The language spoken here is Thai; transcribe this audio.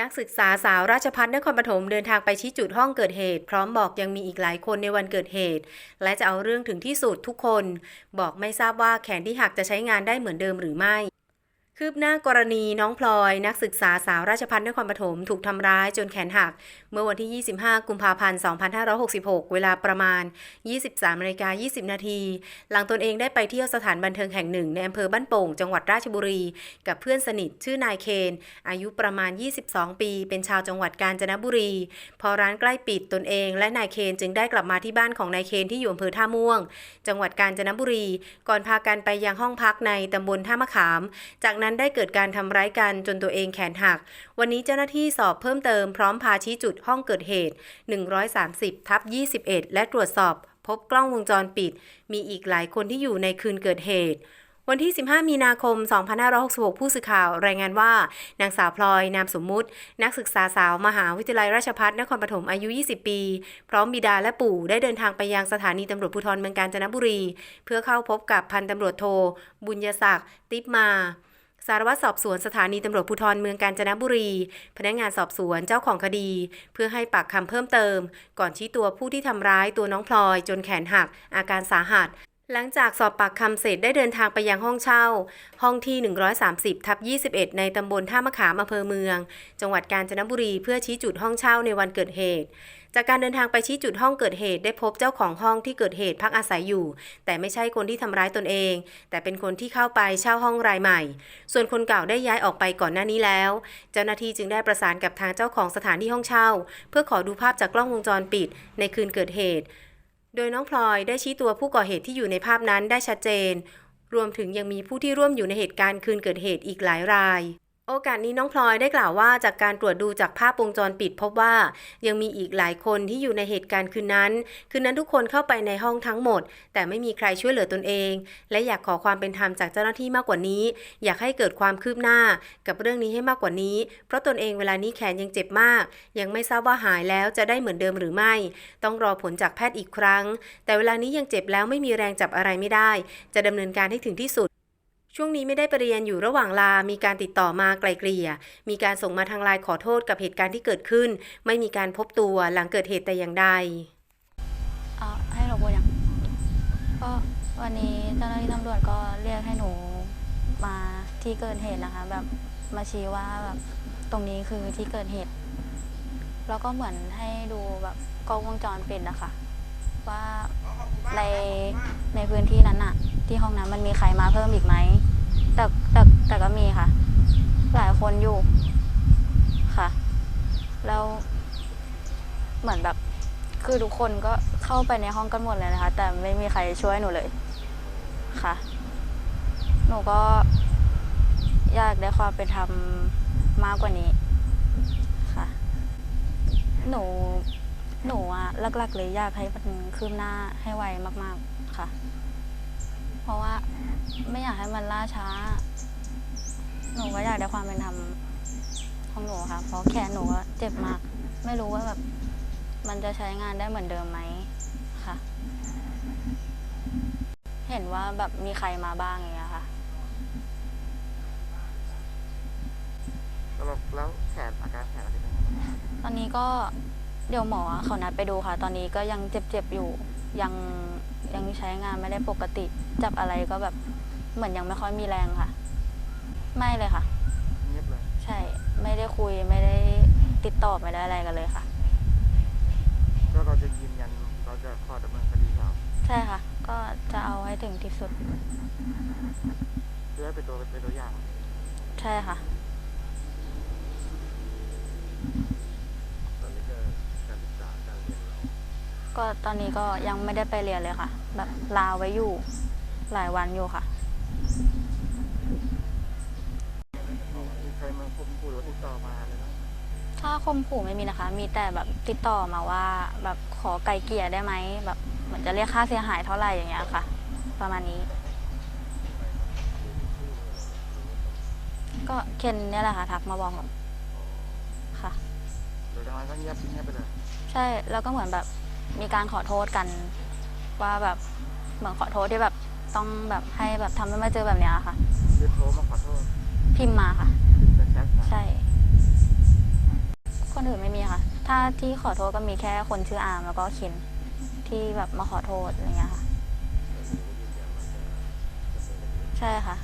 นักศึกษาสาวราชพัฒนครปฐมเดินทางไปชี้จุดห้องเกิดเหตุ พร้อมบอกยังมีอีกหลายคนในวันเกิดเหตุ และจะเอาเรื่องถึงที่สุดทุกคน บอกไม่ทราบว่าแขนที่หักจะใช้งานได้เหมือนเดิมหรือไม่ คืบหน้ากรณีน้องพลอยนักศึกษาสาวราชพัฒนครปฐมถูกทำร้ายจนแขนหัก เมื่อวันที่ 25 กุมภาพันธ์ 2566 เวลาประมาณ 23นาฬิกา20 นาที หลังตนเองได้ไปเที่ยวสถานบันเทิงแห่งหนึ่ง ในอำเภอบ้านโป่ง จังหวัดราชบุรี กับเพื่อนสนิทชื่อนายเคน อายุประมาณ 22 ปี เป็นชาวจังหวัดกาญจนบุรี พอร้านใกล้ปิดตนเองและนายเคนจึงได้กลับมาที่บ้านของนายเคนที่อยู่อำเภอท่าม่วง จังหวัดกาญจนบุรี ก่อนพากันไปยังห้องพักในตำบลท่ามะขาม จากนั้นได้เกิดการทำร้ายกันจนตัวเองแขนหัก วันนี้เจ้าหน้าที่สอบเพิ่มเติมพร้อมพาชี้จุดห้องเกิดเหตุ 130ทับ21 และตรวจสอบ พบกล้องวงจรปิด มีอีกหลายคนที่อยู่ในคืนเกิดเหตุวันที่ 15 มีนาคม 2566 ผู้สื่อข่าว รายงานว่า นางสาวพลอย นามสมมุติ นักศึกษาสาว มหาวิทยาลัยราชภัฏนครปฐม อายุ 20 ปี พร้อมบิดาและปู่ ได้เดินทางไปยังสถานีตำรวจภูธรเมืองกาญจนบุรี เพื่อเข้าพบกับพันตำรวจโท บุญยศักดิ์ ติปมา สารวัตรสอบสวนสถานีตำรวจภูธรเมืองกาญจนบุรี พนักงานสอบสวนเจ้าของคดี เพื่อให้ปากคำเพิ่มเติม ก่อนชี้ตัวผู้ที่ทำร้ายตัวน้องพลอย จนแขนหัก อาการสาหัส หลังจากสอบปากคำเสร็จได้เดินทางไปยังห้องเช่า ห้องที่ 130ทับ21 ในตำบลท่ามะขามอำเภอเมือง จังหวัดกาญจนบุรีเพื่อชี้จุดห้องเช่าในวันเกิดเหตุ จากการเดินทางไปชี้จุดห้องเกิดเหตุได้พบเจ้าของห้องที่เกิดเหตุพักอาศัยอยู่ แต่ไม่ใช่คนที่ทำร้ายตนเอง แต่เป็นคนที่เข้าไปเช่าห้องรายใหม่ ส่วนคนเก่าได้ย้ายออกไปก่อนหน้านี้แล้ว เจ้าหน้าที่จึงได้ประสานกับทางเจ้าของสถานที่ห้องเช่า เพื่อขอดูภาพจากกล้องวงจรปิด ในคืนเกิดเหตุ โดยน้องพลอยได้ชี้ตัวผู้ก่อเหตุที่อยู่ในภาพนั้นได้ชัดเจน รวมถึงยังมีผู้ที่ร่วมอยู่ในเหตุการณ์คืนเกิดเหตุอีกหลายราย โอกาสนี้น้องพลอยได้กล่าวว่าจากการตรวจดูจากภาพวงจรปิดพบว่า ยังมีอีกหลายคนที่อยู่ในเหตุการณ์คืนนั้น คืนนั้นทุกคนเข้าไปในห้องทั้งหมด แต่ไม่มีใครช่วยเหลือตนเอง และอยากขอความเป็นธรรมจากเจ้าหน้าที่มากกว่านี้ อยากให้เกิดความคืบหน้ากับเรื่องนี้ให้มากกว่านี้ เพราะตนเองเวลานี้แขนยังเจ็บมาก ยังไม่ทราบว่าหายแล้วจะได้เหมือนเดิมหรือไม่ ต้องรอผลจากแพทย์อีกครั้ง แต่เวลานี้ยังเจ็บแล้วไม่มีแรงจับอะไรไม่ได้ จะดำเนินการให้ถึงที่สุด ช่วงนี้ไม่ได้ไปเรียนอยู่ระหว่างลา มีการติดต่อมาไกลเกลี่ย มีการส่งมาทางไลน์ขอโทษกับเหตุการณ์ที่เกิดขึ้น ไม่มีการพบตัวหลังเกิดเหตุแต่อย่างใดเอ่อให้เราพูดยังก็วันนี้เจ้าหน้าที่ตำรวจก็เรียกให้หนูมาที่เกิดเหตุนะคะ แบบมาชี้ว่าแบบตรงนี้คือที่เกิดเหตุ แล้วก็เหมือนให้ดูแบบกล้องวงจรปิดนะคะว่าในในพื้นที่นั้นอะที่ห้องนั้นมันมีใครมาเพิ่มอีกไหม แต่แต่แต่ก็มีค่ะ หลายคนอยู่ค่ะ แล้วเหมือนแบบ คือทุกคนก็เข้าไปในห้องกันหมดเลยนะคะ แต่ไม่มีใครช่วยหนูเลยค่ะ หนูก็อยากได้ความเป็นธรรมมากกว่านี้ค่ะ หนูหนูอะหลักๆเลยอยากให้มันคืบหน้าให้ไวมาก ๆค่ะ ราะว่าไม่อยากให้มันล่าช้า หนูก็อยากได้ความเป็นธรรมของหนูค่ะ เพราะแขนหนูก็เจ็บมาก ไม่รู้ว่าแบบมันจะใช้งานได้เหมือนเดิมไหมค่ะ เห็นว่าแบบมีใครมาบ้างอย่างเงี้ยค่ะ แล้วแล้วแขนอาการแขนอะไรเป็นยังไงบ้างตอนนี้ก็ เดี๋ยวหมอเขานัดไปดูค่ะ ตอนนี้ก็ยังเจ็บๆอยู่ ยังยังใช้งานไม่ได้ปกติ จับอะไรก็แบบเหมือนยังไม่ค่อยมีแรงค่ะ ไม่เลยค่ะ เงียบเลยใช่ ไม่ได้คุยไม่ได้ติดต่อไม่ได้อะไรกันเลยค่ะ ก็เราจะยืนยันเราจะขอดำเนินคดีเราใช่ค่ะ ก็จะเอาให้ถึงที่สุดเพื่อให้เป็นตัวเป็นตัวอย่าง ใช่ค่ะ ตอนนี้ก็การศึกษาการเรียนเรา ก็ตอนนี้ก็ยังไม่ได้ไปเรียนเลยค่ะ แบบลาไว้อยู่หลายวันอยู่ค่ะ มีใครมาคมขู่หรือว่าติดต่อมาเลยนะถ้าคมขู่ไม่มีนะคะ มีแต่แบบติดต่อมาว่า แบบขอไกลเกลี่ยได้ไหมแบบเหมือนจะเรียกค่าเสียหายเท่าไหร่อย่างเงี้ยค่ะ ประมาณนี้ ก็เคนเนี่ยแหละค่ะทักมาบอกหนูค่ะโดยทางนั้นก็เงียบเงียบไปเลย ใช่แล้วก็เหมือนแบบ มีการขอโทษกัน ว่าแบบเหมือนขอโทษที่แบบต้องแบบให้แบบทำให้ไม่เจอแบบเนี้ยค่ะรีบโทรมาขอโทษพิมพ์มาค่ะเป็นแชทมาใช่ คนอื่นไม่มีค่ะ ถ้าที่ขอโทษก็มีแค่คนชื่ออาร์มแล้วก็เคนที่แบบมาขอโทษอะไรเงี้ยค่ะ ใช่ค่ะ